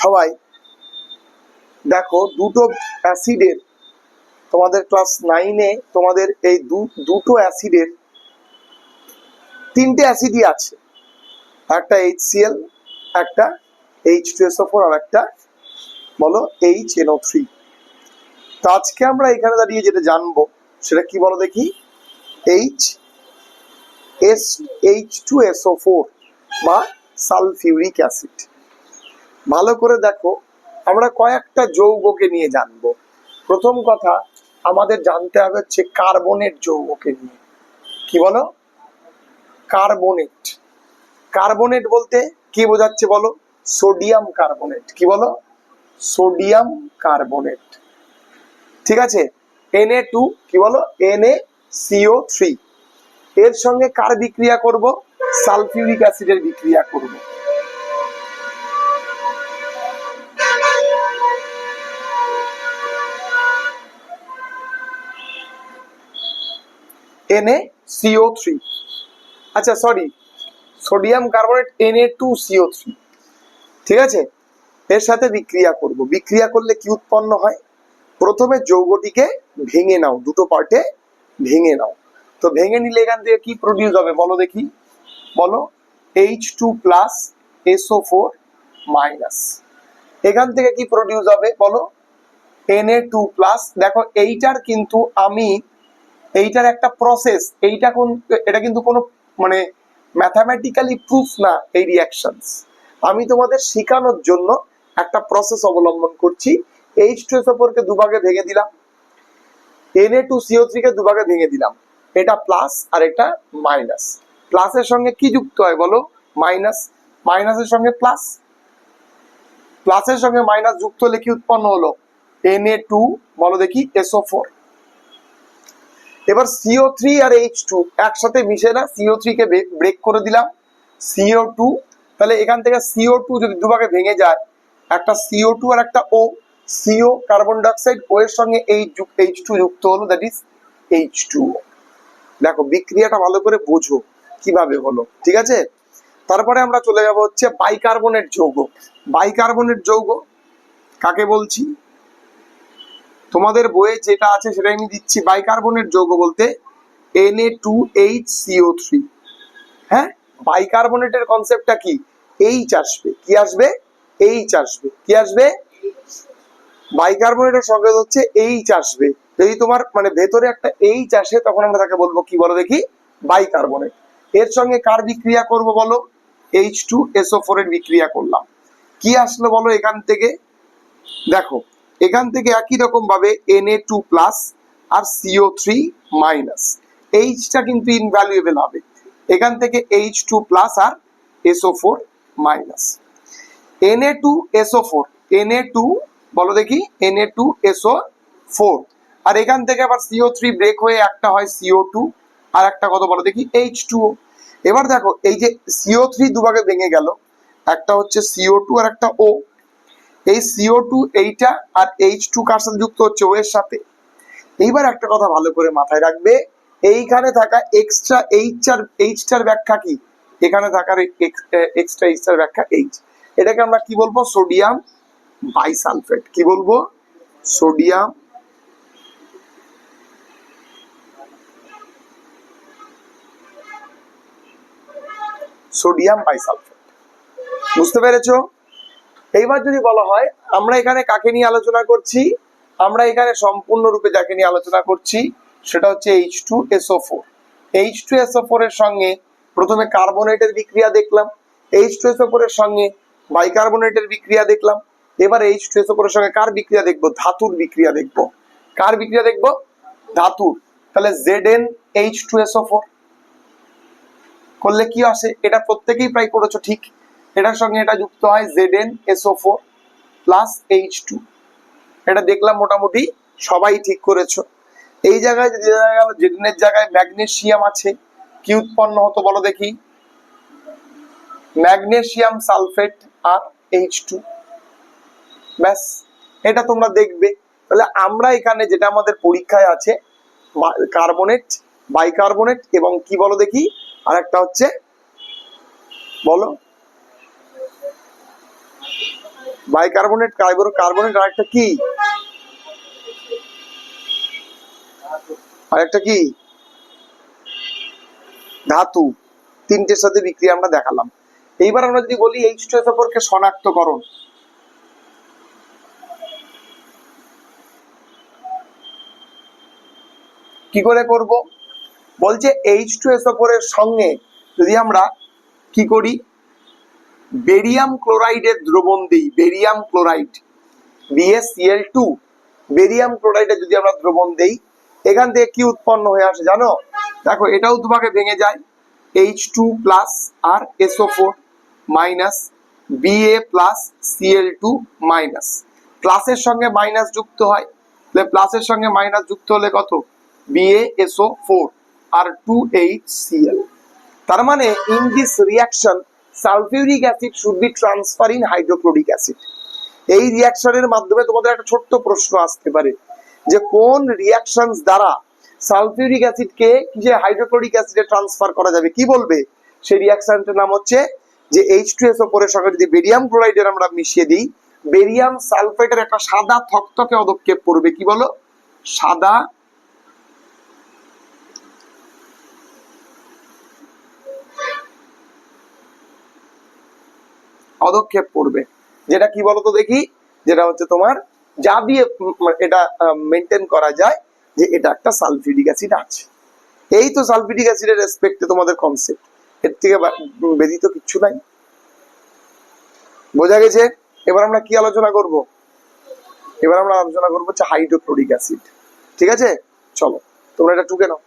সবাই। দেখো, দুটো অ্যাসিডের, তোমাদের ক্লাস নাইনে তোমাদের এই দুটো অ্যাসিডের তিনটে অ্যাসিডই আছে। একটা এইচ সিএল একটা এইচ টু এসও ফোর আর একটা বলো এইচ এনও থ্রি তো আজকে আমরা এখানে দাঁড়িয়ে যেটা জানব, সেটা কি বলো দেখি? H S H two SO four বা সালফিউরিক অ্যাসিড। ভালো করে দেখো, আমরা কয়েকটা যৌগকে নিয়ে জানব। প্রথম কথা, আমাদের জানতে হবে হচ্ছে কার্বনেট যৌগকে নিয়ে। কি বলো? কার্বনেট। কার্বনেট বলতে কি বোঝাচ্ছে বলো? Sodium carbonate. কি বলো? Sodium carbonate. ঠিক আছে? এনএ টু কি বলো? এনএ সিও থ্রি এর সঙ্গে কার বিক্রিয়া করব? সালফিউরিক অ্যাসিডের বিক্রিয়া করব। এনএ সিও থ্রি আচ্ছা sorry sodium carbonate NA two CO three ঠিক আছে? এর সাথে বিক্রিয়া করব। বিক্রিয়া করলে কি উৎপন্ন হয়? প্রথমে যৌগটিকে ভেঙে নাও, দুটো পার্টে ভেঙে নাও। তো ভেঙে নিলে এখান থেকে কি প্রডিউস হবে বলো দেখি। বলো H two plus SO four minus এখান থেকে কি প্রডিউস হবে বলো? এনএ টু প্লাস দেখো, এইটার কিন্তু আমি এইটার একটা প্রসেস এইটা কোন, এটা কিন্তু কোনো মানে ম্যাথামেটিক্যালি প্রুফ না এই রিয়াকশনস আমি তোমাদের শেখানোর জন্য একটা প্রসেস অবলম্বন করছি। এইচ টু এস দুভাগে ভেঙে দিলাম। টু সিও থ্রি কে দুভাগে ভেঙে দিলাম। এটা প্লাস আর এটা মাইনাস প্লাসের সঙ্গে কি যুক্ত হয় বলো? মাইনাস মাইনাসের সঙ্গে প্লাস প্লাসের সঙ্গে মাইনাস যুক্ত হলে কি উৎপন্ন হলো? এনএ টু বলো দেখি এসও ফোর এবার সিও থ্রি আর এইচ টু একসাথে মিশে না সিও থ্রি কে ব্রেক করে দিলাম। সিও টু তাহলে এখান থেকে সিও টু যদি দুভাগে ভেঙে যায়, একটা সিও টু আর একটা ও সিও কার্বন ডাইঅক্সাইড ও এর সঙ্গে এইচ এইচ টু যুক্ত হলো দ্যাট ইজ এইচ টু দেখো, বিক্রিয়াটা ভালো করে বোঝো, কীভাবে হলো, ঠিক আছে? তারপরে আমরা চলে যাব হচ্ছে বাইকার্বনেট যৌগ। বাইকার্বনেট যৌগ, কাকে বলছি? তোমাদের বইয়ে যেটা আছে সেটাই আমি দিচ্ছি বাইকার্বনেট যৌগ বলতে N A two H CO three হ্যাঁ? বাইকার্বনেটের কনসেপ্টটা কি? এইচ আসবে। কি আসবে? এইচ আসবে। কি আসবে? বাইকার্বনেটের সঙ্গে হচ্ছে এইচ আসবে। যদি তোমার মানে ভেতরে একটা এইচ আসে, তখন আমরা তাকে বলব কি বলো দেখি? বাইকার্বনেট। এর সঙ্গে কার বিক্রিয়া করব বলো? এইচ টু এসও ফোর এর বিক্রিয়া করলাম। কি আসলো বলো এখান থেকে? দেখো এখান থেকে একই রকম ভাবে Na টু প্লাস আর সিও থ্রি মাইনাস এইচটা কিন্তু ইনভ্যালুয়েবল হবে। এখান থেকে এইচ টু প্লাস আর SO four minus Na two SO four Na two বলো দেখি, Na টু এসও ফোর আর এখান থেকে আবার সিও থ্রি ব্রেক হয়ে একটা হয় সিও টু আর একটা কত বলো দেখি এইচ টু এবার দেখো, এই যে সিও থ্রি দুভাগে ভেঙে গেল, একটা হচ্ছে সিও টু আর একটা ও এই সিও টু এইটা আর এইচ টু কার সাথে যুক্ত হচ্ছে ও এর সাথে। এইবার একটা কথা ভালো করে মাথায় রাখবে, এইখানে থাকা এক্সট্রা এইচ আর এইচটার ব্যাখ্যা কি? এখানে থাকার এক্সট্রা এইচটার ব্যাখ্যা এইচ এটাকে আমরা কি বলব? সোডিয়াম বাইসালফেট কি বলব? সোডিয়াম সোডিয়াম বাইসালফেট বুঝতে পেরেছ? এইবার যদি বলা হয়, আমরা এখানে কাকে নিয়ে আলোচনা করছি? আমরা এখানে সম্পূর্ণরূপে যাকে নিয়ে আলোচনা করছি, সেটা হচ্ছে H two SO four H two SO four এর সঙ্গে প্রথমে কার্বনেটের বিক্রিয়া দেখলাম। এইচ টু এসও ফোর এর সঙ্গে বাইকার্বনেটের বিক্রিয়া দেখলাম। এবার এইচ টু এসও ফোর এর সঙ্গে কার বিক্রিয়া দেখব? ধাতুর বিক্রিয়া দেখব। কার বিক্রিয়া দেখব? ধাতুর। তাহলে Z N H two SO four করলে কি আসে? এটা প্রত্যেকেই প্রায় করেছ ঠিক। এটার সঙ্গে এটা যুক্ত হয় Z N SO four plus H two এটা দেখলাম মোটামুটি সবাই ঠিক করেছ। এই জায়গায় যদি জায়গায় ম্যাগনেসিয়াম আছে, কি উৎপন্ন হতো বলো দেখি? ম্যাগনেসিয়াম সালফেট আর এইচ টু ব্যাস, এটা তোমরা দেখবে। তাহলে আমরা এখানে যেটা আমাদের পরীক্ষায় আছে কার্বনেট বাইকার্বনেট এবং কি বলো দেখি? আর একটা হচ্ছে, বলো? বাইকার্বনেট, কার্বন কার্বনেট আরেকটা কি? আরেকটা কি? ধাতু। তিনটের সাথে বিক্রিয়া আমরা দেখালাম। এইবার আমরা যদি বলি এইচ টু সম্পর্কে শনাক্তকরণ। কি করে করব? বলছে এইচ টু এস এর সঙ্গে যদি আমরা কি করি? বেরিয়াম ক্লোরাইডের দ্রবণ দিই, barium chloride BSCL two barium ক্লোরাইডের যদি আমরা দ্রবণ দেই, এখান থেকে কি উৎপন্ন হয়ে আসে জানো? দেখো, এটাও দুভাগে ভেঙে যায় এইচ টু প্লাস আর SO four minus BA plus CL two minus প্লাসের সঙ্গে মাইনাস যুক্ত হয়, তাহলে প্লাসের সঙ্গে মাইনাস যুক্ত হলে কত? বিএ এসও ফোর আর টু এইচ সিএল তার মানে in this reaction sulphuric acid should be transfer in hydrochloric acid এই রিয়াকশনের মাধ্যমে তোমাদের একটা ছোট্ট প্রশ্ন আসতে পারে যে কোন রিয়াকশন দ্বারা সালফিউরিক অ্যাসিডকে যে হাইড্রোক্লোরিক অ্যাসিডে ট্রান্সফার করা যাবে? কি বলবে? সেই রিয়াকশনটার নাম হচ্ছে যে এইচ টু এস ওপরের সঙ্গে যদি বেরিয়াম ক্লোরাইডের আমরা মিশিয়ে দিই বেরিয়াম সালফেটের একটা সাদা থকথকে অদক্ষেপ পড়বে কি বলো? সাদা পদক্ষেপ পড়বে যেটা কি বলতো দেখি? যেটা হচ্ছে তোমার, যা দিয়ে এটা মেনটেন করা যায়, যে এটা একটা সালফিউরিক অ্যাসিড আছে। এই তো সালফিউরিক অ্যাসিডের রেসপেক্টে তোমাদের কনসেপ্ট এর থেকে ব্যতীত কিচ্ছু নাই। বোঝা গেছে? এবার আমরা কি আলোচনা করব? এবার আমরা আলোচনা করব হচ্ছে হাইড্রোক্লোরিক অ্যাসিড ঠিক আছে? চলো, তোমরা এটা টুকে নাও।